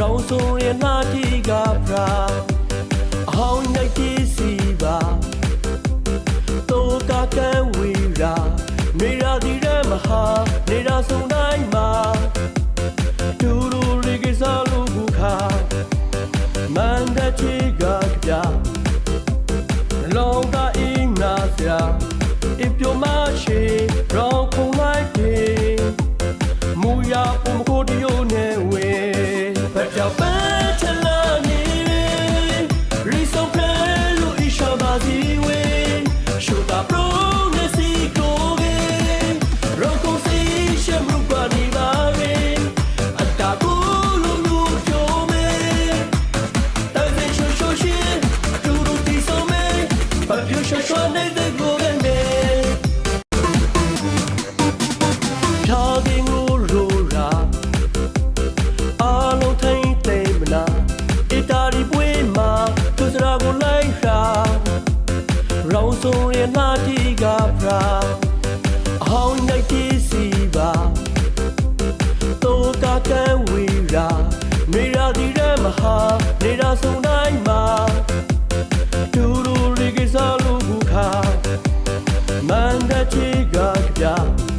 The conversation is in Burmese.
ရောင်ဆိုရနာတိကပရာအဟောင်းနိုင်ကြည်စီပါတောတာကံဝေရာနေရာဒီရမဟာနေရာဆုံတိုင်းမှာတူလူရိကစားလူခုခါမန္တချေကပြလောကအင်းနာစရာအပြမရှိရော 说说你的孤单面。他给我柔软，阿龙太对不啦？意大利不嘛，就是那个来啥，让我送人那地嘎布拉，好难听。 မန္တကြီးကပြ